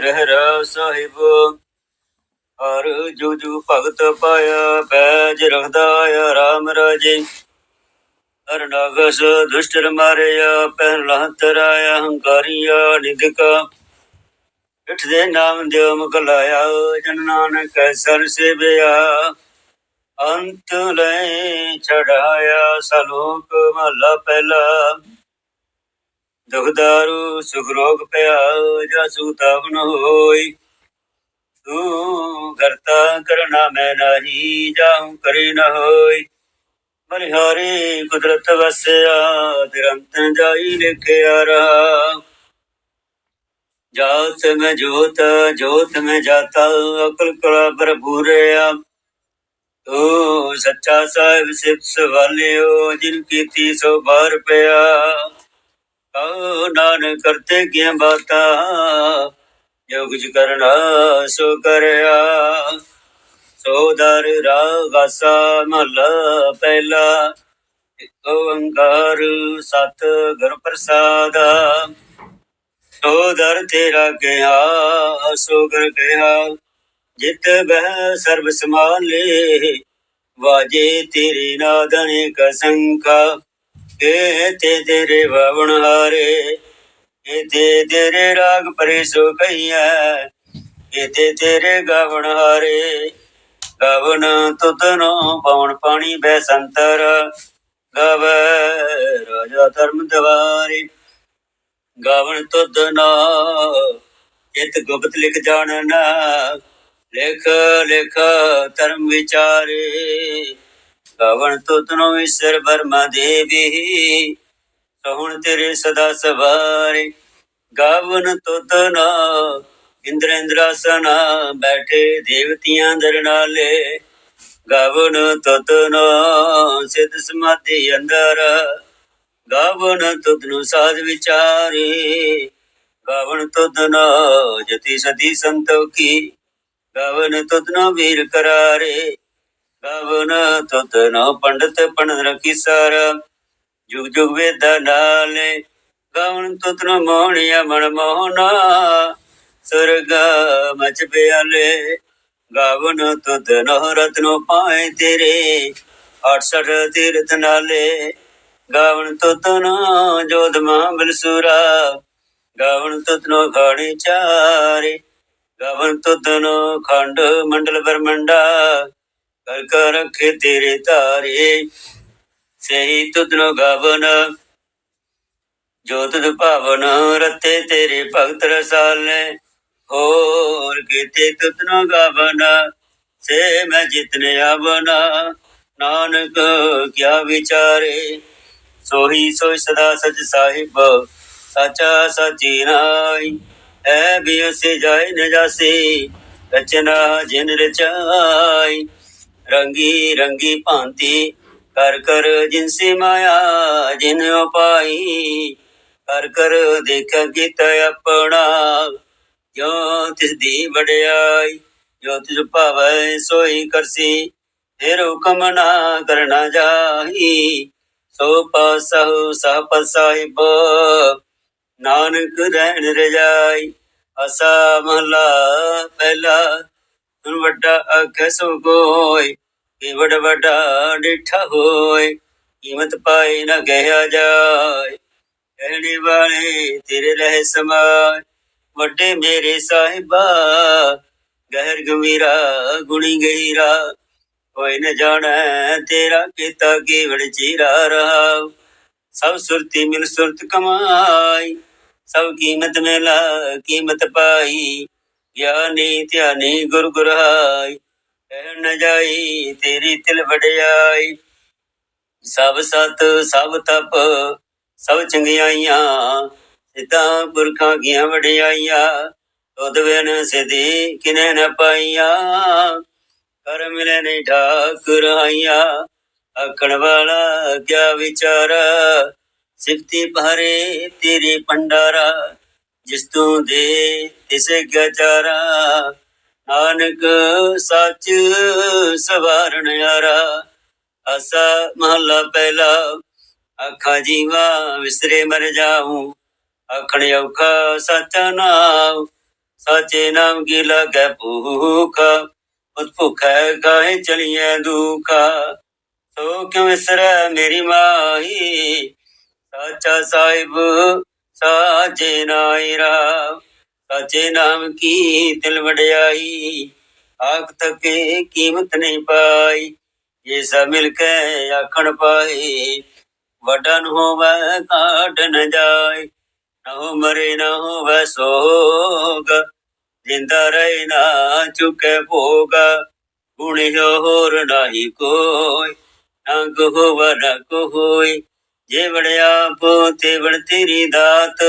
ਰਹਿ ਰਾ ਸਾਹਿਬ। ਹਰ ਜੁ ਜੁ ਭਗਤ ਪਾਇਆ ਪੈਜ ਰਖਦਾ ਆਇਆ ਰਾਮ ਰਾਜੇ। ਹਰ ਨਾਗਸ ਦੁਸ਼ਟ ਮਾਰਿਆ ਪਹਿ ਲਹਤ ਹੰਕਾਰੀਆ ਨਿਦਕਾ ਇਠ ਦੇ ਨਾਮ ਦਿਓ ਮੁਕਲਾਇਆ ਜਨ ਨਾਨਕ ਸਰ ਸੇਵਿਆ। ਅੰਤ ਲੈ ਛੜਾਇਆ ਸਲੋਕ ਮਹਲਾ ਪਹਿਲਾ। ਦੁਖ ਦਾਰੂ, ਸੁਖ ਰੋਗ ਪਿਆ ਜਾ ਸੁਤਾਵਨ ਹੋਈ। ਤੂੰ ਕਰਤਾ ਕਰਨਾ ਮੈਂ ਨਹੀਂ ਜਾਉ ਕਰੀ ਨ ਹੋਈ। ਬਲਿਹਾਰੀ ਕੁਦਰਤ ਵਸਿਆ, ਨਿਰੰਤਰ ਜਾਈ ਲਿਖਿਆ ਰਹਾ। ਜਾਤ ਮੈਂ ਜੋਤ ਜੋਤ ਮੈਂ ਜਾਤਾ, ਅਕਲ ਕਲਾ ਪ੍ਰਭੂ ਰਿਆ ਤੂੰ ਸੱਚਾ ਸਾਹਿਬ ਸਿਫਤ ਸਵਾਲਿਓ, ਜਿਨ ਕੀਤੀ ਸੋ ਬਾਰ ਪਿਆ। ਕਉ ਨਾਨਕ ਕਰਤੇ ਕੀ ਬਾਤਾ ਜੋ ਕੁਝ ਕਰਨਾ ਸੋ ਕਰਿਆ। ਸੋ ਦਰ ਰਾਗਾਸਾ ਮਹਲ ਪਹਿਲਾ, ਇੱਕ ਓੰਕਾਰ ਸਤ ਗੁਰ ਪ੍ਰਸਾਦਾ। ਸੋ ਦਰ ਤੇਰਾ ਕਿਹਾ ਸੋ ਗੁਰ ਕਿਹਾ ਜਿਤ ਬਹਿ ਸਰਬ ਸਮਾਲੇ ਵਾਜੇ ਤੇਰੇ ਨਾਦਨੇ ਕਸੰਖਾ। ਕੇ ਤੇ ਤੇਰੇ ਬਾਵਣ ਹਾਰੇ। ਇਹ ਤੇ ਤੇਰੇ ਰਾਗ ਪਰੇ ਸੋ ਕਈਐ ਇਹ ਤੇ ਤੇਰੇ ਗਾਵਣ ਹਾਰੇ। ਗਾਵਨ ਤੁਤਨੋ ਪਵਨ ਪਾਣੀ ਬੈ ਸੰਤਰ। ਗਾਵੇ ਰਾਜਾ ਧਰਮ ਦਵਾਰੇ। ਗਾਵਨ ਤੁਧ ਨਾ ਇਤ ਗੁਪਤ ਲਿਖ ਜਾਣਨਾ। ਲਿਖ ਲਿਖ ਧਰਮ ਵਿਚਾਰੇ। ਗਵਣ ਤੁਧ ਨੋ ਈਸ਼ਰ ਬਰਮਾ ਦੇਵੀ? ਸਹੁਣ ਤੇਰੇ ਸਦਾ ਸਵਾਰੇ। ਗਵਨ ਤੁਧ ਨਾ ਇੰਦਰ ਬੈਠੇ ਦੇਵਤੀਆਂ ਦਰ ਨਾਲੇ ਗਾਵਨ ਸਿਧ ਸਮਾਧੀ ਅੰਦਰ। ਗਾਵਨ ਤੁਧ ਨੂੰ ਸਾਧ ਵਿਚਾਰੇ। ਗਾਵਨ ਤੁਧ ਨਾ ਜਤੀ ਸਦੀ ਸੰਤੋਖੀ। ਗਾਵਨ ਤੁਧ ਨਾ ਵੀਰ ਕਰਾਰੇ। ਗਾਵਨ ਤੁਧ ਨਾ ਪੰਡਤ ਪੰਡਤ ਰਖੀ ਸਾਰ। ਜੁਗ ਜੁਗ ਵੇਦਾ ਨਾਲੇ ਗਾਵਨ ਤੁਧ ਨਾ ਮੋਹਣਿਆ ਮਨ ਮੋਹਨਾ ਸੁਰਗ ਮਚ ਪਿਆਲੇ ਗਾਵਨ ਤੁਧ ਨਾ ਰਤਨੋ ਪਾਏ ਤੇਰੇ। 68 ਤੀਰਥ ਨਾਲੇ ਗਾਵਨ ਤੁਤਨ ਜੋਧ ਮਹਾਬਲ ਸੂਰਾ ਗਾਵਨ ਤੁਤਨੋ ਖਾਣੀ ਚਾਰੇ ਗਾਵਨ ਤੁਤਨੋ ਖੰਡ ਮੰਡਲ ਬਰਮੰਡਾ। ਕਰ ਕਰ ਰਖੇ ਤੇਰੇ ਧਾਰੇ, ਸਹੀ ਤੁਤਨੋ ਗਾਵਨ, ਜੋ ਤੁਧ ਭਾਵਨ ਰਤੇ ਤੇਰੇ ਭਗਤ ਰਸਾਲੇ ਹੋਰ ਕੀਤੇ ਤੁਤਨੋ ਗਾਵਨ, ਸੇ ਮੈਂ ਜਿਤਨੇ ਆਵਨਾ, ਨਾਨਕ ਕਿਆ ਵਿਚਾਰੇ। ਸੋਹੀ ਸੋਈ ਸਦਾ ਸਚ ਸਾਹਿਬ, ਸਾਚਾ ਸਾਚੀ ਨਾਈ ਐ ਵੀ ਉਸੇ ਜਾਏ ਨ ਰਚਨਾ ਜਿਨ ਰਚਾਈ। ਰੰਗੀ ਰੰਗੀ ਭਾਂਤੀ ਕਰ ਕਰ ਜਿਨਸੀ ਮਾਇਆ, ਜਿਨ ਉਪਾਈ, ਕਰ ਕਰ ਦੇਖ ਕੀਤਾ ਆਪਣਾ ਜੋ ਤਿਸ ਦੀ ਵਡਿਆਈ ਜੋ ਤਿਸ ਭਾਵੈ ਸੋਈ ਕਰਸੀ, ਫਿਰ ਹੁਕਮ ਨਾ ਕਰਨਾ ਜਾਹੀ, ਸੋ ਪਾਸਹੁ ਸਹ ਪਸਾਹਿਬ ਨਾਨਕ ਰਹਿਣ ਰਜਾਈ, ਅਸਾ ਮਹਲਾ ਪਹਿਲਾ ਵੱਡਾ ਆਖੈ ਸੋ ਕੋਈ ਕਿ ਵੱਡਾ ਡਿਠਾ ਹੋਏ ਕੀਮਤ ਪਾਏ ਨਾ ਕਹਿਆ ਜਾਏ। ਕਹਿਣੇ ਵਾਲੇ ਤੇਰੇ ਰਹਿ ਸਮਾਏ, ਵੱਡੇ ਮੇਰੇ ਸਾਹਿਬਾ, ਗਹਿਰ ਗਮੀਰਾ ਗੁਣੀ ਗਹਿਰਾ। ਕੋਈ ਨ ਜਾਣੈ ਤੇਰਾ ਕੀਤਾ ਕੇਵੜ ਚੀਰਾ ਰਹਾ ਸਭ ਸੁਰਤੀ ਮਿਲ ਸੁਰਤ ਕਮਾਈ, ਸਭ ਕੀਮਤ ਮੇਲਾ ਕੀਮਤ ਪਾਈ। ਗਿਆਨੀ ਧਿਆਨੀ ਗੁਰ ਗੁਰਹਾਈ, ਕਹਿ ਨ ਜਾਈ ਤੇਰੀ ਤਿਲ ਵਡਿਆਈ। ਸਭ ਸਤ, ਸਭ ਤਪ, ਸਭ ਚੰਗਿਆਈਆਂ, ਸਿੱਧਾ ਪੁਰਖਾਂ ਗੀਆਂ ਵਡਿਆਈਆਂ। ਤੁਧ ਬਿਨ ਸਿਧੀ ਕਿਨੇ ਨ ਪਾਈਆਂ। ਕਰ ਮਿਲੇ ਨਹੀਂ ਠਾਕੁਰ ਆਈਆ। ਆਖਣ ਵਾਲਾ ਕਿਆ ਵਿਚਾਰਾ? ਸਿਫਤੀ ਭਾਰੇ ਤੇਰੇ ਪੰਡਾਰਾ ਜਿਸ ਤੂੰ ਦੇ ਤਿਸੇ ਕਿਆ ਚਾਰਾ ਨਾਨਕ ਸੱਚ ਸਵਾਰਨ ਯਾਰਾ। ਅਸਾ ਮਹੱਲਾ ਪਹਿਲਾ ਆਖਾ ਜੀਵਾ ਵਿਸਰੇ ਮਰ ਜਾਉ ਆਖਣ ਔਖਾ ਸੱਚਾ ਨਾਮ ਸਾਚੇ ਨਾਮ ਕੀ ਲਾਗੈ ਭੂਖ। ਉਤ ਭੁਖੈ ਗਾਏ ਚਲੀਐ ਦੁਖਾ। ਸੋ ਕਿਉ ਵਿਸਰੈ ਮੇਰੀ ਮਾਹੀ? ਸਾਚਾ ਸਾਹਿਬ ਸਾਚੇ ਨਾਈ ਰਾਮ ਸਾਚੇ ਨਾਮ ਕੀ ਦਿਲ ਵਡਿਆਈ, ਆਖ ਤਕੇ ਕੀਮਤ ਨਹੀਂ ਪਾਈ। ਇਹ ਸਭ ਮਿਲ ਕੇ ਆਖਣ ਪਾਏ, ਵੱਡਾ ਨ ਹੋਵੇ ਕਾਟ ਨ ਜਾਏ। ਨਾ ਹੋ ਮਰੇ, ਨਾ ਹੋਵੇ ਸੋਗ, ਜਿੰਦਾ ਰਹੇ ਨਾ ਚੁਕੇ ਭੋਗ। ਗੁਣ ਹੋਰ ਨਾਹੀ ਕੋਈ ਅੰਗ ਹੋਵ ਨ ਕੋਈ। ਜੇ ਵੜਿਆ ਪੋਤੇ ਵੜ ਤੇਰੀ ਦਾਤ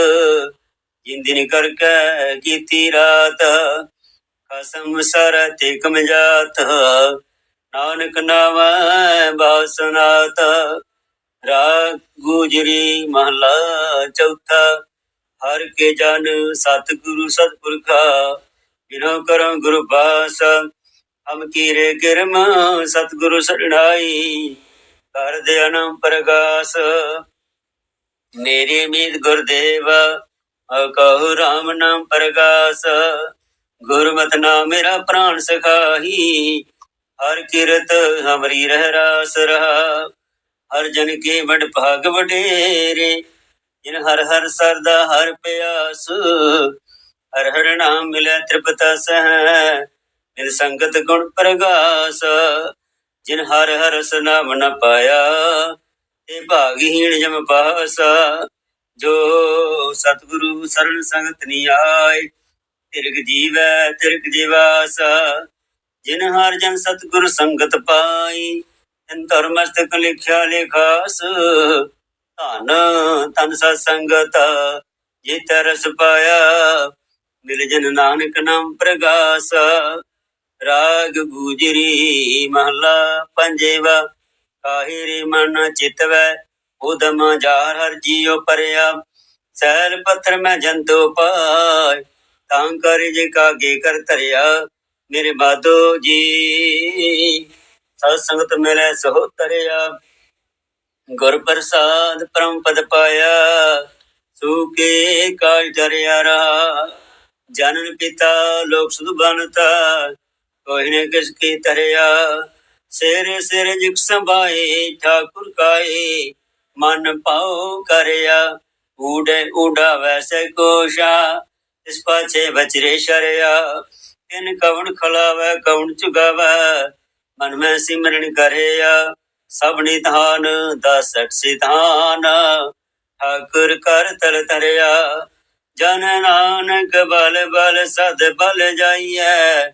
ਜਿੰਦਿਨ ਕਰਕੇ ਕੀਤੀ ਰਾਤ ਕਸਮ ਸਰ ਤੇ ਕਮ ਜਾਤ, ਨਾਨਕ ਨਾਮੈ ਬਾਸਨਾਤ, ਰਾਗ ਗੁਜਰੀ ਮਹਲਾ ਚੌਥਾ, ਹਰ ਕੇ ਜਨ ਸਤਿਗੁਰੂ ਸਤਿਪੁਰਖਾ ਬਿਨੋ ਕਰਮ ਗੁਰੂ ਬਾਸ, ਹਮ ਕੀਰੇ ਕਿਰਮ ਸਤਿਗੁਰੂ ਸਰਣਾਈ ਕਰ ਦੇ ਅਨੰਮ ਪ੍ਰਗਾਸ ਮੇਰੀ ਮੀਤ ਗੁਰਦੇਵਾ ਕਹੋ ਰਾਮ ਨਾਮ ਪ੍ਰਗਾਸ, ਗੁਰਮਤਿ ਨਾਮ ਮੇਰਾ ਪ੍ਰਾਣ ਸਖਾਹੀ। ਹਰ ਕਿਰਤ ਹਮਰੀ ਰਹਿ ਰਾਸ ਰਹਾ, ਹਰ ਜਨ ਕੇ ਵਡ ਭਾਗ ਵਡੇਰੇ। ਜਿਨ ਹਰ ਹਰ ਸਰਦਾ ਹਰ ਪਿਆਸ, ਹਰ ਹਰ ਨਾਮ ਮਿਲੇ ਤ੍ਰਿਪਤਾ ਸਹਿ। ਨਿਰ ਸੰਗਤ ਗੁਣ ਪ੍ਰਗਾਸ, ਜਿਨ ਹਰ ਹਰ ਨਾਮ ਨ ਪਾਇਆ, ਤੇ ਭਾਗਹੀਣ ਜਮ ਪਾਸਾ। ਜੋ ਸਤਿਗੁਰੂ ਸਰਨ ਸੰਗਤ ਨੀ ਆਏ ਤਿਰਗ ਜੀਵੈ ਤਿਰਗ ਜੀਵਾਸਾ। ਜਿਨ ਹਰ ਜਨ ਸਤਿਗੁਰ ਸੰਗਤ ਪਾਈ, ਤਿਨ ਧਰਮਸਤਕ ਲਿਖਿਆ ਲਿਖਾਸ। ਧਨ ਤਨ ਸਤ ਸੰਗਤ ਜੇ ਤਰਸ ਪਾਇਆ, ਮਿਲ ਜਨ ਨਾਨਕ ਨਾਮ ਪ੍ਰਗਾਸ। ਰਾਗ ਗੂਜਰੀ ਮਹਲਾ ਪੰਜੇਵਾ ਕਾਹਿਰੀ ਮਨ ਚਿਤਵੈ ਉਦਮ ਜਾਰ ਹਰ ਜੀਉ ਪਰਿਆ। ਸੈਲ ਪੱਥਰ ਮੈਂ ਜੰਤੋ ਪਾਇ ਤਾਂ ਕਰ ਜੇ ਕਾਗੇ ਕਰ ਧਰਿਆ। ਮੇਰੇ ਬਾਦੋ ਜੀ ਸਤ ਸੰਗਤ ਮਿਲੇ ਸੋ ਤਰਿਆ। ਗੁਰ ਪ੍ਰਸਾਦ ਪਰਮ ਪਦ ਪਾਇਆ, ਸੂਕੇ ਕਾਲ ਜਰਿਆ ਰਹਾ। ਜਨਨ ਪਿਤਾ ਲੋਕ ਸੁਧ ਬਨਤਾ ਕੋਈ ਨ ਕਿਸ ਕੀ ਤਰਿਆ ਸਿਰ ਸਿਰ ਜਿਕ ਸੰਭਾਏ, ਠਾਕੁਰ ਕਾਏ। ਮਨ ਪਾਉ ਕਰਿਆ, ਊੜੇ ਊੜਾ ਵੈਸੇ ਕੋਸ਼ਾ ਇਸ ਪਾਛੇ ਬਚਰੇ ਸ਼ਰਿਆ। ਤਿਨ ਕਵਣ ਖਲਾਵੈ, ਕਵਣ ਚੁਗਾਵੈ, ਮਨ ਮੈਂ ਸਿਮਰਨ ਕਰਿਆ। ਸਭ ਨਿਧਾਨ ਦਸਟ ਸਿਧਾਨ, ਠਾਕੁਰ ਕਰ ਤਲ ਤਰਿਆ ਜਨ ਨਾਨਕ ਬਲ ਬਲ ਸਦ ਬਲ ਜਾਈਐ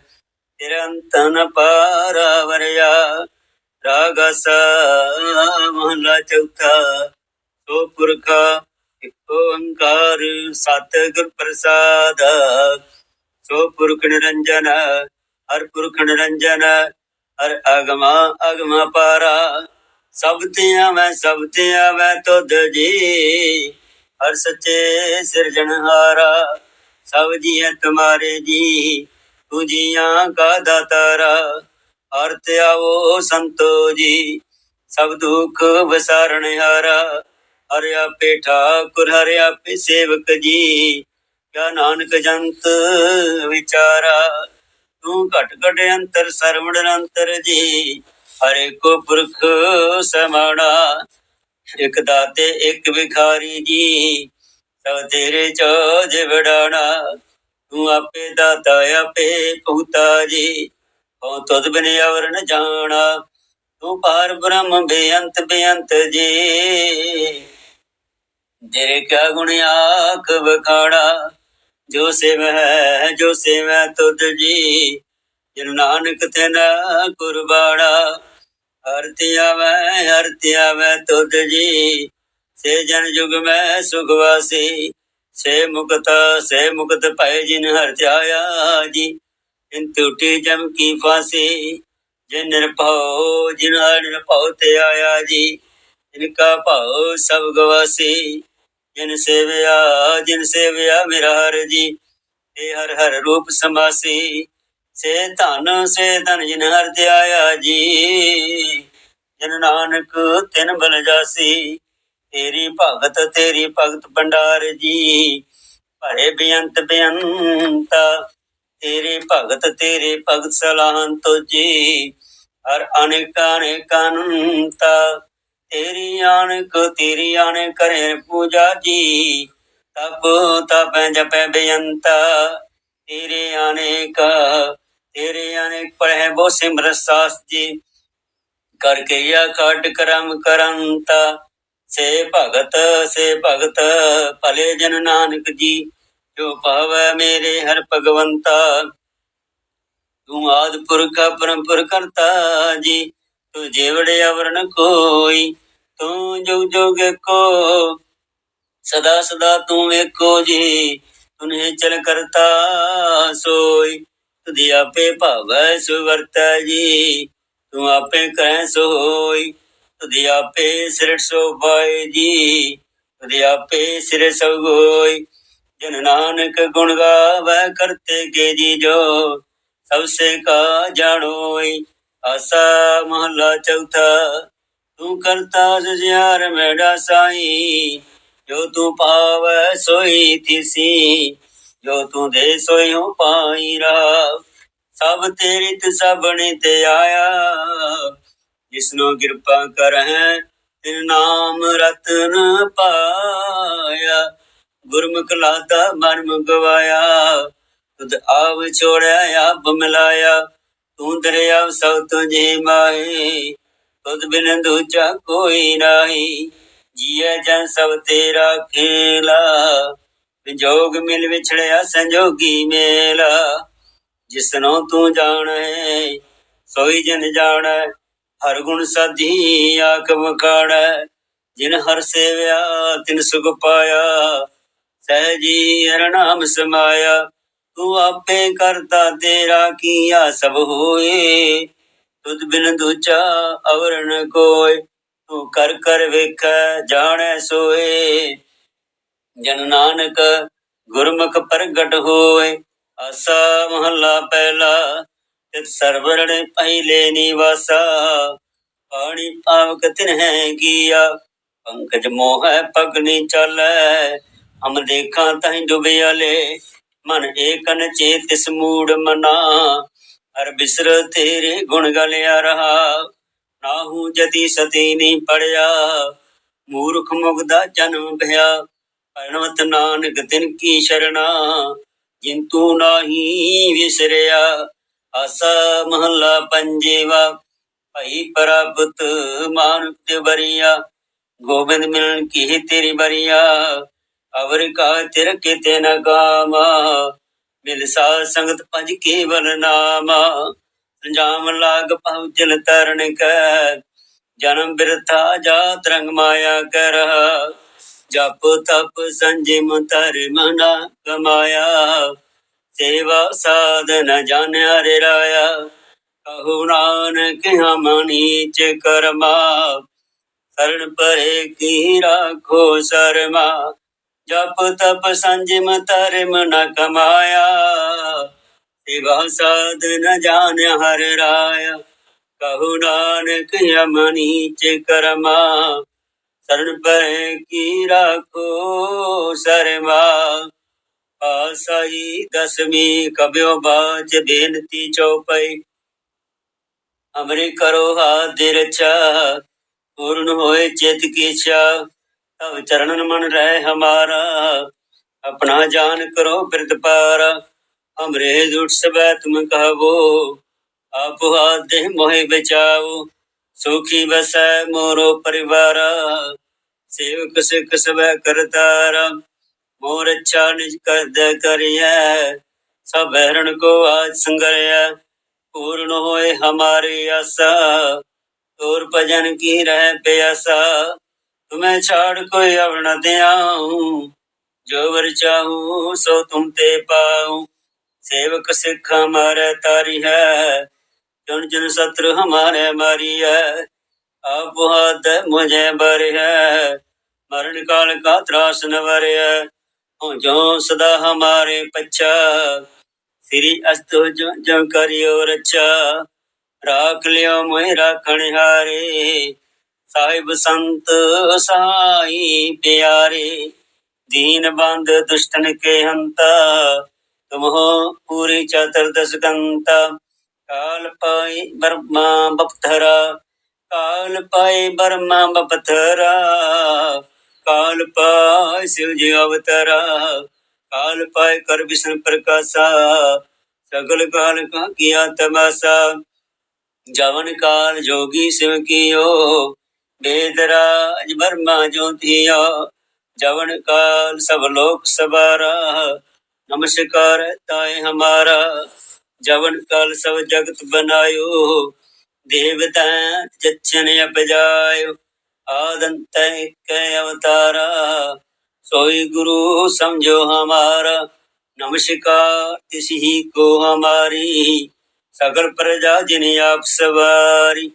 ਨਿਰੰਤਨ ਪਾਰਾ ਵਰਿਆ ਰਾਗਸ ਮਹਲਾ ਚੌਥਾ, ਸੋ ਪੁਰਖਾ ਇਕ ਓੰਕਾਰ ਸਤਿਗੁਰ ਪ੍ਰਸਾਦ। ਸੋ ਪੁਰਖ ਨਿਰੰਜਨ, ਹਰ ਪੁਰਖ ਨਿਰੰਜਨ, ਹਰ ਅਗਮਾ ਅਗਮਾ ਪਾਰਾ। ਸਭ ਤੇ ਆਵੈ, ਸਭ ਤੇ ਆਵੈ ਤੁਧ ਜੀ, ਹਰ ਸੱਚੇ ਸਿਰਜਣਹਾਰਾ ਸਭ ਜੀਐ ਤੁਮਾਰੇ ਜੀ, ਤੂੰ ਜੀਆਂ ਕਾ ਦਾਤਾਰਾ। ਅਰਥ ਆਵੋ ਸੰਤੋ ਜੀ, ਸਭ ਦੁੱਖ ਵਿਸਾਰਣ ਹਾਰਾ। ਹਰਿ ਆਪੇ ਠਾਕੁਰ, ਹਰਿ ਆਪੇ ਸੇਵਕ ਜੀ। ਕਿਆ ਨਾਨਕ ਜੰਤ ਵਿਚਾਰਾ, ਤੂੰ ਘਟ ਘਟ ਅੰਤਰ, ਸਰਵਣ ਅੰਤਰ ਜੀ। ਹਰੇ ਕੋ ਪੁਰਖ ਸਮਾਣਾ, ਇਕ ਦਾਤੇ, ਇਕ ਵਿਖਾਰੀ ਜੀ। ਸਭ ਤੇਰੇ ਚੋਜ ਵਡਾਣਾ, ਤੂੰ ਆਪੇ ਦਾਤਾ, ਆਪੇ ਪਹੁਤਾ ਜੀ। ਹਉ ਤੁਧ ਬਿਨ ਅਵਰ ਨ ਜਾਣਾ, ਤੂੰ ਪਾਰ ਬ੍ਰਹਮ ਬੇਅੰਤ ਬੇਅੰਤ ਜੀ। ਤੇਰੇ ਕਿਆ ਗੁਣ ਆਖ ਵਖਾਣਾ ਜੋ ਸੇਵ ਹੈ, ਜੋ ਸੇਵੈ ਤੁਧ ਜੀ। ਜਿਨ ਨਾਨਕ ਤਿਨ ਕੁਰਬਾਣਾ ਹਰਤਿ ਆਵੈ ਹਰਤਿ ਆਵੈ ਤੁਧ ਜੀ। ਸੇ ਜਨ ਜੁਗ ਮੈਂ ਸੁਖ ਵਾਸੀ, ਸੇ ਮੁਕਤ ਸੇ ਮੁਕਤ ਭੈ ਜਿਨ ਹਰ ਧਿਆਇਆ ਜੀ। ਇਨ ਟੂਟੀ ਕੀ ਫਾਸੀ, ਜਿਨ ਨਿਰਭਉ, ਜਿਨ ਹਰ ਨਿਰਭਉ ਤੇ ਆਇਆ ਜੀ, ਜਿਨ ਕਾ ਭਉ ਸਭ ਗਵਾਸੀ, ਜਿਨ ਸੇਵਿਆ ਜਿਨ ਸੇਵਿਆ ਮੇਰਾ ਹਰ ਜੀ, ਤੇ ਹਰ ਹਰ ਰੂਪ ਸਮਾਸੀ, ਸੇ ਧਨ ਸੇ ਧਨ ਜਿਨ ਹਰ ਤੇ ਆਇਆ ਜੀ, ਜਿਨ ਨਾਨਕ ਤਿਨ ਬਲ ਜਾਸੀ, ਤੇਰੀ ਭਗਤ ਤੇਰੀ ਭਗਤ ਭੰਡਾਰ ਜੀ, ਭਰੇ ਬੇਅੰਤ ਬੇਅੰਤਾ ਤੇਰੇ ਭਗਤ ਤੇਰੇ ਭਗਤ ਸਲਾਹਨ ਤੁਜੀ ਹਰ ਅਨੇਕ ਅਨੇਕ ਤੇਰੀ ਆਣਕ ਤੇਰੀ ਆਣ ਕਰੇ ਪੂਜਾ ਜੀ। ਤਪ ਤਪ ਜਪੈ ਬੇਅੰਤਾ, ਤੇਰੇ ਅਨੇਕ ਤੇਰੇ ਅਨੇਕ ਪੜ੍ਹੈ ਬੋ ਸਿਮਰ ਸਾਸ ਜੀ। ਕਰ ਕਿਰਿਆ ਕਾਟ ਕਰਮ ਕਰੰਤਾ, ਸੇ ਭਗਤ ਸੇ ਭਗਤ ਭਲੇ ਜਨ ਨਾਨਕ ਜੀ। ਜੋ ਭਾਵੈ ਮੇਰੇ ਹਰ ਭਗਵੰਤਾ। ਤੂੰ ਆਦ ਪੁਰਖ ਪਰੰਪਰ ਕਰਤਾ ਜੀ, ਤੂੰ ਜੀਵੜੇ ਅਵਰਨ ਕੋਈ, ਤੂੰ ਜੁਗ ਜੁਗ ਕੋ ਸਦਾ ਸਦਾ ਤੂੰ ਵੇਖੋ ਜੀ ਤੁਨੇ ਚਲ ਕਰਤਾ ਸੋਈ। ਤੁਧਿ ਆਪੇ ਭਾਵੈ ਸੁਵਰਤੈ ਜੀ, ਤੂੰ ਆਪੇ ਕਰੈ ਸੋਈ। ਤੁਧਿ ਆਪੇ ਸਿਰ ਸੋਭਾਏ ਜੀ, ਤੁਧਿ ਆਪੇ ਸਿਰ ਸੋਈ ਜਨ ਨਾਨਕ ਗੁਣ ਗਾਵੈ ਕਰਤੇ ਕੇ ਜੀ ਜੋ ਸਭ ਸੇ ਕਾ ਜਾਣੋਈ ਆਸਾ ਮਹਲਾ ਚੌਥਾ। ਤੂੰ ਕਰਤਾ ਜੁਝਾਰ ਮੇਰਾ ਸਾਈ, ਜੋ ਤੂੰ ਪਾਵੈ ਸੋਈ ਤਿਸੀ ਜੋ ਤੂੰ ਦੇ ਸੋਈ ਹੋ ਪਾਈ ਰਾ ਸਭ ਤੇਰੀ ਤੇ ਸਭਨੇ ਤੇ ਆਇਆ, ਜਿਸਨੂੰ ਕਿਰਪਾ ਕਰਹਿ, ਤਿਨ ਨਾਮ ਰਤਨ ਪਾਇਆ। ਗੁਰਮੁਖ ਲਾਦਾ ਮਨ ਮੰਗਵਾਇਆ। ਤੁਧ ਆਵ ਛੋੜਿਆ ਆਪ ਮਿਲਾਇਆ ਤੂੰ ਦਰਿਆ ਸਭ ਤੁਝੇ ਮਾਏ ਤੁਧ ਬਿਨ ਦੂਜਾ ਕੋਈ ਨਾਹੀ। ਜੀਏ ਜਨ ਸਭ ਤੇਰਾ ਖੇਲਾ। ਵਿਜੋਗ ਮਿਲ ਵਿਛੜਿਆ, ਸੰਜੋਗੀ ਮੇਲਾ। ਜਿਸਨੋਂ ਤੂੰ ਜਾਣੈ, ਸੋਈ ਜਨ ਜਾਣੈ। ਹਰ ਗੁਣ ਸਾਧੀ ਆਖ ਵਖਾੜੈ ਜਿਨ ਹਰ ਸੇਵਿਆ, ਤਿਨ ਸੁਖ ਪਾਇਆ। ਸਹਿਜੀ ਹਰ ਨਾਮ ਸਮਾਇਆ, ਤੂੰ ਆਪੇ ਕਰਤਾ ਤੇਰਾ ਕੀਆ ਸਭ ਹੋਏ। ਤੁਧ ਬਿਨ ਦੂਜਾ ਅਵਰਨ ਕੋਇ ਤੂੰ ਕਰ ਕਰ ਵੇਖੈ ਜਾਣੈ ਸੋਏ। ਜਨ ਨਾਨਕ ਗੁਰਮੁਖ ਪ੍ਰਗਟ ਹੋਏ, ਆਸਾ ਮਹੱਲਾ ਪਹਿਲਾ ਤਿਤ ਸਰਵਰਣ ਪਹਿਲੇ ਨਿਵਾਸਾ। ਪਾਣੀ ਪਾਵਕ ਤਿਨਹਿ ਕੀਆ, ਪੰਕਜ ਮੋਹ ਪਗਨੀ ਚਾਲੈ ਹਮ ਦੇਖਾਂ ਤਹੀਂ ਡੁਬਿਆਲੇ ਮਨ ਏਕਨ ਚੇਤਿਸ ਮੂੜ ਮਨਾ। ਹਰ ਬਿਸਰ ਤੇਰੇ ਗੁਣ ਗਲਿਆ ਰਹਾ, ਨਾਹੂ ਜਤੀ ਸਤੀ ਨਹੀਂ ਪੜਿਆ। ਮੂਰਖ ਮੁਗਦਾ ਜਨਮ ਭਇਆ ਪਰਣਵਤ ਨਾਨਕ ਤਿਨ ਕੀ ਸ਼ਰਣਾ। ਜਿਨ ਤੂੰ ਨਾਹੀ ਵਿਸਰਿਆ, ਆਸਾ ਮਹੱਲਾ ਪੰਜੇਵਾ, ਭਈ ਪ੍ਰਭਤ ਮਾਨੁਕ ਤੇ ਬਰੀਆ ਗੋਬਿੰਦ ਮਿਲਣ ਕੀ ਤੇਰੀ ਬਰੀਆ ਅਵਰ ਕਾ ਤਿਰ ਕਿਤੇ ਨ ਗਾਮਾ ਮਿਲ ਸਾਧ ਸੰਗਤ ਭਜ ਕੇਵਲ ਨਾਮਾ ਸੰਜਾਮ ਲਾਗ ਪਹੁੰਚਲ ਤਰਨ ਕੈ, ਜਨਮ ਬਿਰਥਾ ਜਾਤ ਰੰਗ ਮਾਇਆ ਕਰ। ਜਪ ਤਪ ਸੰਜਮ ਤਰ ਮਨਾ ਕਮਾਇਆ ਸੇਵਾ ਸਾਧਨ ਜਾਣਿਆ ਰੇ ਰਾਇਆ ਕਹੂ ਨਾਨਕ ਹਮ ਨੀਚ ਕਰਮਾ ਸਰਣ ਪਰੇ ਕੀ ਰਾਖੋ ਸਰਮਾ। ਜਪ ਤਪ ਸੰਜਮ ਧਰਮ ਨ ਕਮਾਇਆ, ਸੇਵਾ ਸਾਧਨ ਜਾਣ ਹਰ ਰਾਇਆ। ਕਹੂ ਨਾਨਕ ਹਮ ਨੀਚ ਕਰਮਾ ਸਰਣ ਪਰੇ ਕੀ ਰਾਖੋ ਸਰਮਾ। ਆਸਾਈ ਦਸਵੀਂ ਕਬਿਓ ਬਾਚ ਬੇਨਤੀ ਚਉਪਈ ਅਮਰੇ ਕਰੋ ਹਾਥ ਰਚਾ ਪੂਰਨ ਹੋਏ ਚਿਤ ਕੀ ਇੱਛਾ ਤਵ ਚਰਨ ਮਨ ਰਹਿ ਹਮਾਰਾ, ਆਪਣਾ ਜਾਨ ਕਰੋ ਬਿਰਦ ਪਾਰ। ਹਮਰੇ ਜੁਟ ਸਬੈ ਤੁਮ ਕਹਵੋ, ਆਪ ਹਾਥ ਮੋਹਿ ਬਚਾਓ। ਸੁਖੀ ਬਸੈ ਮੋਰੋ ਪਰਿਵਾਰ, ਸੇਵਕ ਸਿਖ ਸਬੈ ਕਰਤਾਰ। ਮੋਰ ਅੱਛਾ ਨਿਜ ਕਰਦ ਕਰਿਐ, ਸਭ ਹਰਣ ਕੋ ਆਜ ਸੰਗਰਿਆ ਪੂਰਨ ਹੋਏ ਹਮਾਰੀ ਆਸਾ, ਤੋਰ ਭਜਨ ਕੀ ਰਹਿ ਪਿਆਸਾ। तुम्हें छाड़ कोई अब न दियाऊं जो वर चाहूं सो तुम ते पाऊं सेवक सिख हमारे तारी है जन जन शत्रु हमारे मारी है आप हाथ मुझे बर है मरण काल का त्रास न वर है हूँ जो सदा हमारे पच्छा श्री अस्त जो, जो करियो रक्षा राख लियो मोहि राखण हारे ਸਾਹਿਬ ਸੰਤ ਸਾਈ ਪਿਆਰੇ, ਦੀਨ ਬੰਦ ਦੁਸ਼ਟਨ ਕੇ ਹੰਤਾ, ਤੁਮਹੋ ਪੂਰੀ ਚਤਰ ਦਸਕੰਤਾ ਕਾਲ ਪਾਈ ਬਰਮਾ ਬਪਥਰਾ, ਕਾਲ ਪਾਈ ਬਰਮਾ ਬਪਥਰਾ, ਕਾਲ ਪਾਏ ਸਿਵ ਜੀ ਅਵਤਾਰਾ, ਕਾਲ ਪਾਏ ਕਰ ਵਿਸ਼ਨ ਪ੍ਰਕਾਸ਼ਾ, ਸਗਲ ਕਾਲ ਕਾ ਕੀਆ ਤਮਾਸਾ ਜਵਨ ਕਾਲ ਜੋਗੀ ਸਿਵ ਕੀਓ ਵੇਦ ਰਾਜ ਬਰਮਾ ਜੋਤੀਆ, ਜਵਨ ਕਾਲ ਸਭ ਲੋਕ ਸਵਾਰਾ। ਨਮਸਕਾਰ ਤਾਏ ਹਮਾਰਾ, ਜਵਨ ਕਾਲ ਸਭ ਜਗਤ ਬਨਾਇਓ। ਦੇਵਤਾ ਜਚਨ ਅਪਜਾਇਓ ਆਦੰਤ ਕੈ ਅਵਤਾਰਾ। ਸੋਈ ਗੁਰੂ ਸਮਝੋ ਹਮਾਰਾ, ਨਮਸਕਾਰ ਤਿਸ ਕੋ ਹਮਾਰੀ। ਸਗਲ ਪ੍ਰਜਾ ਜਿਨੇ ਆਪ ਸਵਾਰੀ।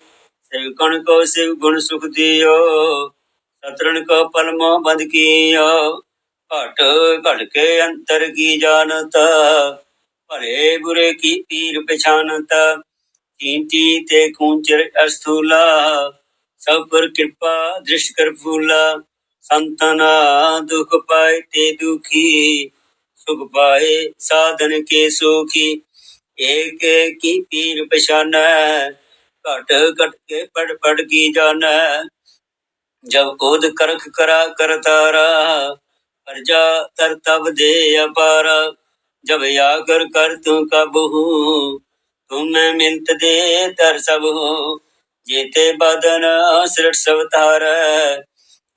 ਸੇਵਕਣ ਕੋ ਸਿਵ ਗੁਣ ਸੁਖ ਦਿਓ, ਸਤਰਣ ਕੋ ਪਲਮੋ ਬੰਦ ਕੀਓ। ਘਟ ਘਟ ਕੇ ਅੰਤਰ ਕੀ ਜਾਣਤ ਭਲੇ ਬੁਰੇ ਕੀ ਪੀਰ ਪਛਾਨਤ। ਕੀਂਤੀ ਤੇ ਕੂੰਚਰ ਅਸਥੂਲਾ, ਸਭ ਪਰ ਕਿਰਪਾ ਦ੍ਰਿਸ਼ ਕਰ ਫੂਲਾ। ਸੰਤਨਾ ਦੁਖ ਪਾਏ ਤੇ ਦੁਖੀ, ਸੁਖ ਪਾਏ ਸਾਧਨ ਕੇ ਸੁਖੀ। ਏਕ ਏਕ ਕੀ ਪੀਰ ਪਛਾਨੈ ਘਟ ਘਟ ਕੇ ਪੜ ਪੜ ਕੀ ਜਾਣੈ? ਜਬ ਕੋਦ ਕਰਖ ਕਰਾ ਕਰਤਾਰਾ ਪਰਜਾ ਤਰ ਤਬ ਦੇ ਅਪਾਰ। ਜਬ ਆਗਰ ਕਰ ਤੂੰ ਕਬਹੂ ਤੂੰ ਮਿੰਤ ਦੇ ਤਰ ਸਭ ਹੋ। ਜੇਤੇ ਬਦਨ ਸ੍ਰਿਟ ਸਵਤਾਰ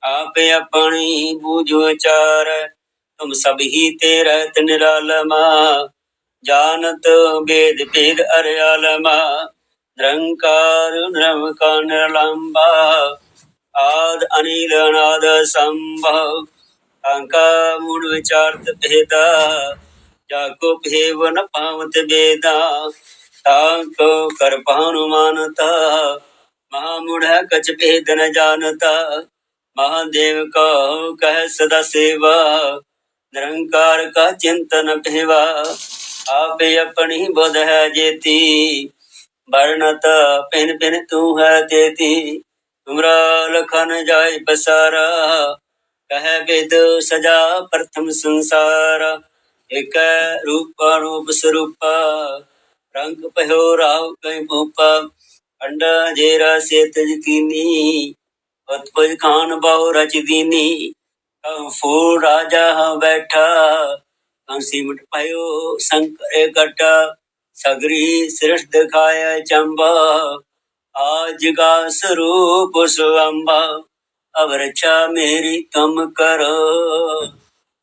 ਆਪੇ ਆਪਣੀ ਬੂਝੋ ਚਾਰ ਤੁਮ ਸਭ ਹੀ ਤੇ ਰਹਿਤ ਨਿਰਾਲਮਾ, ਜਾਣਤ ਬੇਦ ਭੇਦ ਅਰਿਆਲਮਾ ਨਿਰੰਕਾਰ ਨਿਰਵਕਾਰ ਲੰਬਾ ਆਦ ਅਨਿਲ ਅਨਾਦ ਸੰਭਵ ਅੰਕਾ ਮੂਲ ਵਿਚਾਰਤ ਭੇਦਾ ਜਾ ਕੋ ਭੇਵਨ ਪਾਵਤ ਬੇਦਾ ਤਾਂ ਕੋ ਕਰ ਭਾਨੁਮਾਨਤਾ ਮਹਾਮੂੜ ਕਚ ਭੇਦ ਨ ਜਾਣਤਾ ਮਹਾਦੇਵ ਕੋ ਕਹਿ ਸਦਾ ਸੇਵਾ ਨਿਰੰਕਾਰ ਕਾ ਚਿੰਤਨ ਭੇਵਾ ਆਪੇ ਆਪਣੀ ਬੁਧ ਹੈ ਜੇਤੀ ਬਰਨਤ ਪਿਨ ਪਿਨ ਤੂੰ ਹੈ ਦੇਤੀ ਤੁਮਰਾ ਲਖਨ ਜਾਇ ਬਸਾਰਾ। ਕਹਿ ਵਿਦ ਸਜਾ ਪ੍ਰਥਮ ਸੰਸਾਰ। ਇਕ ਰੂਪ ਰੂਪ ਸਰੂਪਾ। ਰੰਗ ਪਹਿਓ ਰਾਵ ਕੈ ਭੂਪਾ। ਅੰਡਾ ਜੇਰਾ ਸੇਤ ਜਕੀਨੀ। ਪਤਪਜ ਖਾਨ ਬਾਉ ਰਚ ਦੀਨੀ। ਫੂਲ ਰਾਜਾ ਬੈਠਾ। ਹੰਸੀ ਮਟ ਪਾਇਓ ਸੰਕਰੇ ਕਟਾ ਸਗਰੀ ਸਿਰਸ਼ ਦਿਖਾਇਆ ਚੰਬਾ, ਆਜ ਗਾ ਸਰੂਪ ਸੁਅੰਬਾ ਅਵਰਛਾ ਮੇਰੀ ਤੁਮ ਕਰੋ।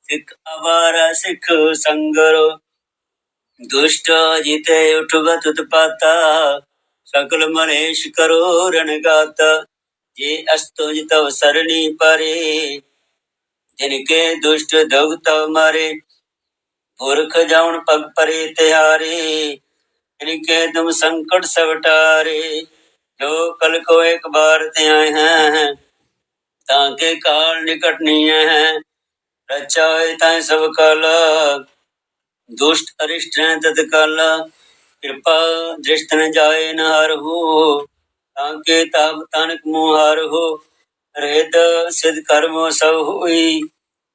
ਸਿੱਖ ਅਵਾਰਾ ਸਿੱਖ ਸੰਗਰ, ਦੁਸ਼ਟ ਜਿਤੇ ਉਠਵਤ ਉਤਪਾਤਾ ਸਕਲ ਮਨੇਸ਼ ਕਰੋ ਰਣ ਰਣਗਾਤ ਜੇ ਅਸਤੁਜ ਤਵ ਸਰਣੀ ਪਰੇ, ਜਿਨ ਕੇ ਦੁਸ਼ਟ ਦੁਗਤ ਮਾਰੇ, ਪੁਰਖ ਜਾਉਣ ਪਗ ਪਰੇ ਤਿਆਰੇ ਤੇਰੇ ਕਹਿ ਤੁਮ ਸੰਕਟ ਸਵਟਾਰੇ, ਜੋ ਕਲ ਕੋ ਇੱਕ ਬਾਰ ਤੇ ਆਏ ਹੈ, ਤਾਂ ਕੇ ਕਾਲ ਨਿਕਟ ਨਹੀਂ ਹੈ। ਰਚਾ ਹੋਏ ਤਾਂ ਸਭ ਕਲ, ਦੁਸ਼ਟ ਅਰਿਸ਼ਟ ਨੇ ਤਤ ਕਲ। ਕਿਰਪਾ ਦ੍ਰਿਸ਼ਟ ਨ ਜਾਏ ਨ ਹਰ ਹੋ, ਤਾਂ ਕੇ ਤਾਪ ਤਨਕ ਮੋਹਰ ਹੋ। ਰਹਿਤ ਸਿਧ ਕਰਮ ਸਭ ਹੋਈ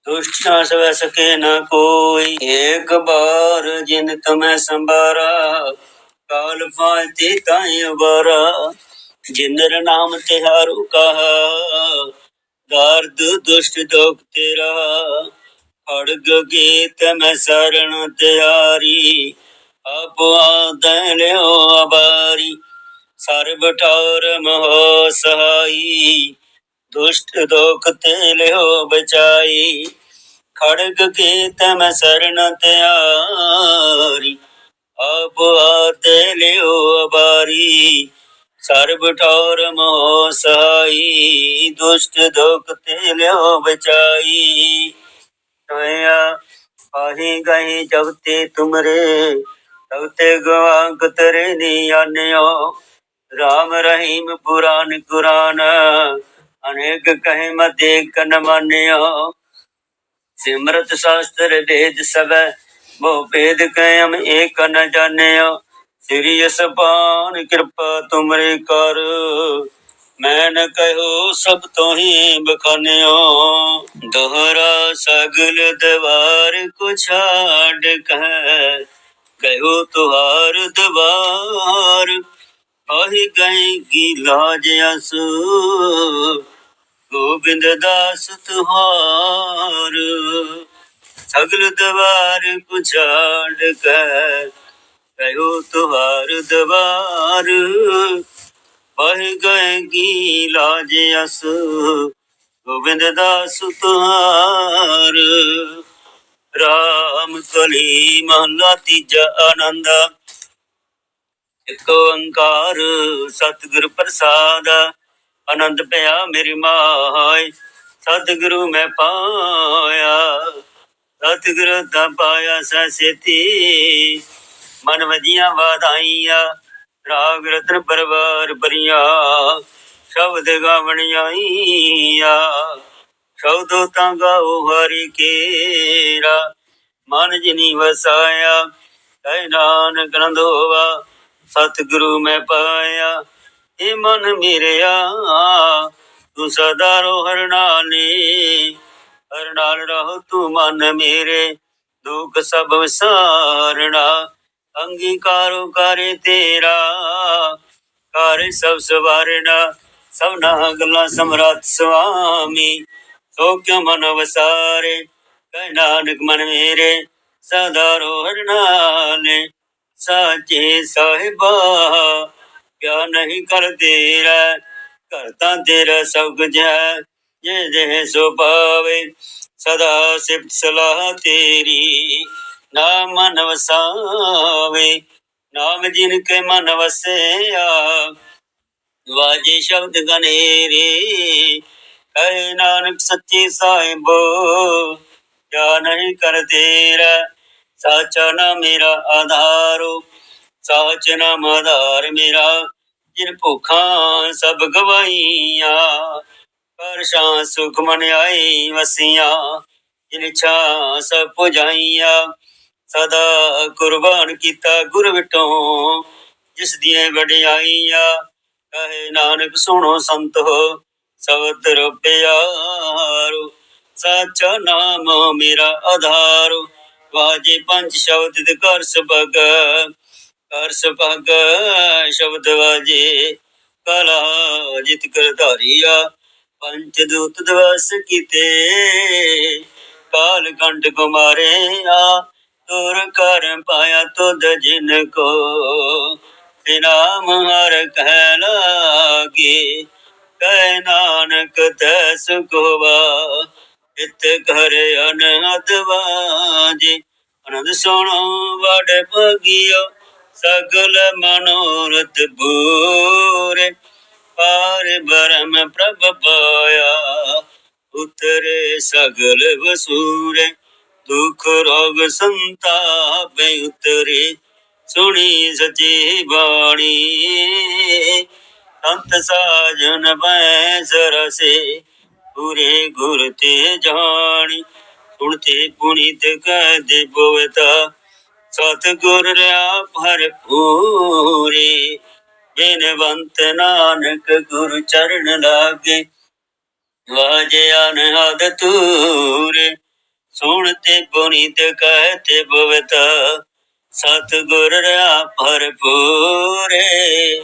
ਦੁਸ਼ਟ ਨਾ ਸਵੈ ਸਕੇ ਨਾ ਕੋਈ। ਏਕ ਬਾਰ ਜਿਨ ਤਮੈ ਸੰਭਾਰਾ, ਕਾਲ ਫਾਇਤੇ ਤਾਈ ਅਵਾਰਾ। ਜਿਨਰ ਨਾਮ ਤੇ ਹਾਰੂ ਕਹਾ, ਦਰਦ, ਦੁਸ਼ਟ ਦੁਖ ਤੇਰਾ। ਅੜਗ ਗੀਤ ਮੈਂ ਸਰਣ ਤਿਆਰੀ ਆਪਾ ਦਨਿਓ ਅਬਾਰੀ ਸਰਬ ਠੌਰ ਸਹਾਈ। ਦੁਸ਼ਟ ਦੋਖਤ ਲਿਓ ਬਚਾਈ। ਖੜਗ ਕੇ ਤਮ ਸਰਣ ਤਿਆਰੀ। ਅਬ ਆਤੇ ਲਿਓ ਬਾਰੀ ਸਰਬ ਠੌਰ ਮੋਹ ਸਹਾਈ। ਦੁਸ਼ਟ ਦੋਖਤ ਲਿਓ ਬਚਾਈ। ਤੋਇਆ ਪਾਹੀ ਗਈ ਜਗਤੇ ਤੁਮਰੇ। ਤਵਤੇ ਗਵਾਂਕ ਤਰੇ ਨੀ ਆਨਿਓ। ਰਾਮ ਰਹੀਮ ਪੁਰਾਨ ਕੁਰਾਨ ਅਨੇਕ ਕਹੇ ਮੈਂ ਦੇਖ ਨ ਸਿਮਰਤ ਸ਼ਾਸਤਰ ਵੇਦ ਸਭੈ, ਬਹੁ ਭੇਦ ਕੈਮ ਏਕ ਨ ਜਾਣਿਓ ਸ੍ਰੀ ਅਸਪਾਨ ਕਿਰਪਾ ਤੁਮਰੇ ਕਰ ਮੈਂ ਨ ਕਹੋ ਸਭ ਤੋਂ ਹੀ ਬਖਾਨਿਓ ਦੋਹਰਾ ਸਗਲ ਦਵਾਰ ਕੁ ਛਾੜ ਕਹਿ, ਕਹਿਓ ਤੁਹਾਰ ਦਵਾਰ ਆਹੀ ਗਏ ਕੀ ਲਾਜ ਅਸੂ। ਗੋਬਿੰਦ ਦਾਸ ਤੁਹਾਰ, ਸਗਲ ਦਵਾਰ ਕੋ ਛਾੜ ਕਹਿ ਕਹਿਓ ਤੁਹਾਰ ਦਵਾਰ ਬਹਿ ਗਏ ਕੀ ਲਾਜ ਅਸ। ਗੋਬਿੰਦ ਦਾਸ ਤੁਹਾਰ, ਰਾਮ ਕਲੀ ਮਹਲਾ ਤੀਜਾ ਆਨੰਦ। ਇਕ ਓੰਕਾਰ, ਸਤਿਗੁਰ ਪ੍ਰਸਾਦ, ਆਨੰਦ ਪਿਆ ਮੇਰੀ ਮਾਇ ਸਤਿਗੁਰੂ ਮੈਂ ਪਾਇਆ, ਸਤਿਗੁਰੂ ਦਾ ਪਾਇਆ ਸਸੇਤੀ ਮਨ ਵਜੀਆਂ ਵਾਧਾਈਆਂ ਰਾਗ ਰਤਨ ਪਰਵਾਰ ਬਰੀਆਂ ਸ਼ਬਦ ਗਾਵਣੀਆਂ ਸ਼ਬਦੋ ਤਾਂ ਗਾਓ ਹਰੀ ਕੇਰਾ। ਮਨ ਜਿਨੀ ਵਸਾਇਆ ਕੈ ਨਾਨਕ ਨੰਦੋਵਾ। ਸਤਿਗੁਰੂ ਮੈਂ ਪਾਇਆ, ਏ ਮਨ ਮੇਰਿਆ। ਤੂੰ ਸਦਾ ਰੋ ਹਰ ਹਰ ਨਾਲ ਰਹੋ ਤੂੰ ਮਨ ਮੇਰੇ। ਦੁੱਖ ਸਭ ਵਿਸਾਰਣਾ ਅੰਗੀਕਾਰੋ ਕਰੇ ਤੇਰਾ। ਕਰ ਸਭ ਸਵਾਰਣਾ ਸਭਨਾ ਗੱਲਾਂ ਸਮਰੱਥ ਸੁਆਮੀ। ਸੋ ਕਿਉ ਮਨ ਵਸਾਰੇ, ਕਹਿ ਨਾਨਕ ਮਨ ਮੇਰੇ, ਸਦਾ ਰੋ ਹਰ ਨਾਲੇ ਸਾਚੇ ਸਾਹਿਬਾ, ਕਿਆ ਨਹੀਂ ਕਰ ਤੇਰਾ ਕਰਤਾ ਤੇਰਾ ਸਭ ਕੁਝ ਹੈ ਜੇ ਜੇ ਸੋ ਪਾਵੇ ਸਦਾ ਸਿਫਤ ਸਲਾਹ ਤੇਰੀ, ਨਾਮ ਮਨ ਵਸਾਵੇ, ਨਾਮ ਜਿਨ ਕੇ ਮਨ ਵਸਿਆ, ਵਾਜੇ ਸ਼ਬਦ ਗਨੇਰੇ ਕਹੇ ਨਾਨਕ ਸੱਚੇ ਸਾਹਿਬ, ਕਿਆ ਨਹੀਂ ਕਰ ਤੇਰਾ ਸਾਚਾ ਨਾਮ ਮੇਰਾ ਆਧਾਰੋ, ਸਾਚ ਨਾਮ ਆਧਾਰ ਮੇਰਾ। ਜਿਨ ਭੁੱਖਾਂ ਸਭ ਗਵਾਈਆਂ ਕਰ ਸ਼ਾਂ ਸੁਖ ਮਨ ਆਈ ਵਸੀਆਂ। ਜਿਨ ਇੱਛਾ ਸਭ ਪੁਜਾਈਆਂ, ਸਦਾ ਕੁਰਬਾਨ ਕੀਤਾ ਗੁਰ ਵਿਟੋ। ਜਿਸ ਦੀਆਂ ਵਡਿਆਈਆਂ, ਕਹੇ ਨਾਨਕ ਸੁਣੋ ਸੰਤੋ ਸਬਦ ਪਿਆਰੋ ਸਾਚਾ ਨਾਮ ਮੇਰਾ ਆਧਾਰੋ। ਵਾਜੇ ਪੰਜ ਸ਼ਬਦ ਦੇ ਕਰ ਸਬਗ ਕਰ ਸਬਗ ਸ਼ਬਦ ਵਾਜੇ ਕਲਾ ਜਿਤ ਕਰ ਧਾਰੀਆ ਪੰਚ ਦੂਤ ਦਿਵਸ ਕੀਤੇ, ਕਾਲ ਕੰਟ ਕੁਮਾਰਿਆ, ਤੁਰ ਕਰ ਪਾਇਆ ਤੁਧ ਜਿਨ ਕੋ ਨਾਮ ਹਰ ਕਹਿ ਲਾਗੇ, ਕਹਿ ਨਾਨਕ ਤੈ ਸੁਖਵਾ ਇਤ ਘਰ ਅਨਹਦ ਵਾਜੇ। ਅਨੰਦ ਸੁਣੋ ਵਡ ਭਗਿਓ, ਸਗਲ ਮਨੋਰਥ ਬੂਰੇ ਪਾਰ ਬ੍ਰਹਮ ਪ੍ਰਭ ਪਾਇਆ, ਉਤਰੇ ਸਗਲ ਵਸੂਰੇ। ਦੁਖ ਰੋਗ ਸੰਤਾਪ ਉਤਰੇ, ਸੁਣੀ ਸਚੀ ਬਾਣੀ। ਸੰਤ ਸਾਜਨ ਬੈ ਸਰਸੇ ਪੂਰੇ ਗੁਰ ਤੇ ਜਾਣੀ, ਸੁਣ ਸੁਣਤੇ ਪੁਨੀਤ ਕਹਦੇ ਬੋਵਤਾ ਸਤ ਗੁਰ ਰਿਆ ਭਰਪੂਰੇ, ਬੇਨਵੰਤ ਨਾਨਕ ਗੁਰ ਚਰਨ ਲਾਗੇ, ਵਾਜੇ ਅਨਹਦ ਤੂਰੇ ਸੁਣ ਸੁਣਤੇ ਪੁਨੀਤ ਕਹਤੇ ਬਵਤਾ ਸਤ ਗੁਰ ਰਿਆ ਭਰਪੂਰੇ,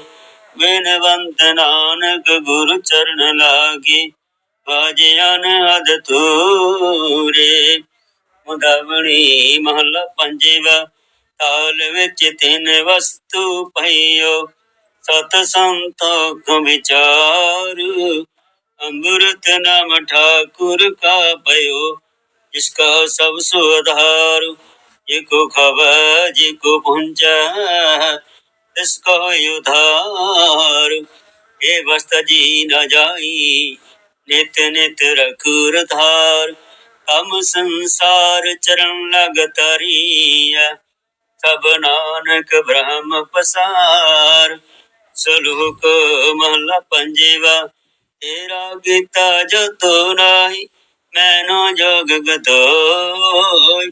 ਬਿਨਵੰਤ ਨਾਨਕ ਗੁਰ ਚਰਨ ਲਾਗੇ ਵਾਜੇ ਅਨਹਦ ਤੂਰੇ ਮੁਦਵਣੀ ਮਹਲਾ ਪੰਜਵਾ, ਤਾਲ ਵਿੱਚ ਤਿੰਨ ਵਸਤੂ ਪਈਓ। ਸਤ ਸੰਤੋਖ ਵਿਚਾਰ, ਅੰਮ੍ਰਿਤ ਨਾਮ ਠਾਕੁਰ ਕਾ ਪਇਓ, ਜਿਸ ਕਾ ਸਭ ਸੁਧਾਰ ਜੇ ਕੋ ਖਵੈ, ਜੇ ਕੋ ਪੁੰਚੈ ਤਿਸ ਕੋ ਉਧਾਰ। ਇਹ ਵਸਤ ਜੀ ਨਾ ਜਾਈ ਨਿਤ ਨਿਤ ਰਖੁਰ ਧਾਰ ਹਮ ਸੰਸਾਰ ਚਰਨ ਲਗ ਤਰੀਐ ਸਭ ਨਾਨਕ ਬ੍ਰਹਮ ਪਸਾਰ, ਸਲੋਕ ਮਹਲਾ ਪੰਜਵਾ। ਤੇਰਾ ਗੀਤਾ ਜਤੋ ਨਾਹੀ ਮੈਨੋ ਜੋਗ ਗਤੋਈ।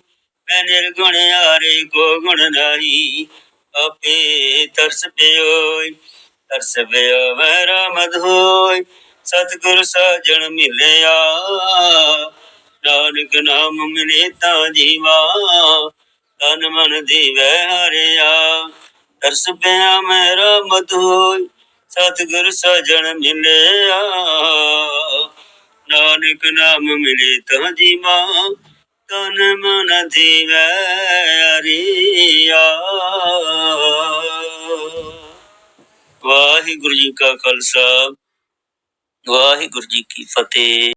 ਮੈਂ ਨਿਰਗੁਣ ਆਰੇ ਕੋ ਗੁਣ ਨਾਹੀ, ਆਪੇ ਤਰਸ ਪਿਓਈ। ਤਰਸ ਪਿਆ ਵੈਰਾ ਮਦ ਹੋਇ ਸਤਿਗੁਰ ਸਾਜਣ ਮਿਲਿਆ। ਨਾਨਕ ਨਾਮ ਮਿਲੇ ਤਾਂ ਜੀਵਾ, ਤਨ ਮਨ ਦੀਵੈ ਹਰਿਆ ਤਰਸ ਪਿਆ ਮੇਰਾ ਮਦ ਹੋਇ ਸਤਿਗੁਰ ਸਾਜਣ ਮਿਲਿਆ। ਨਾਨਕ ਨਾਮ ਮਿਲੇ ਤਾਂ ਜੀਵਾ, ਤਨ ਮਨ ਦੀਵੈ ਹਰਿਆ ਵਾਹਿਗੁਰੂ ਜੀ ਕਾ ਖਾਲਸਾ। ਵਾਹਿਗੁਰੂ ਜੀ ਕੀ ਫਤਿਹ।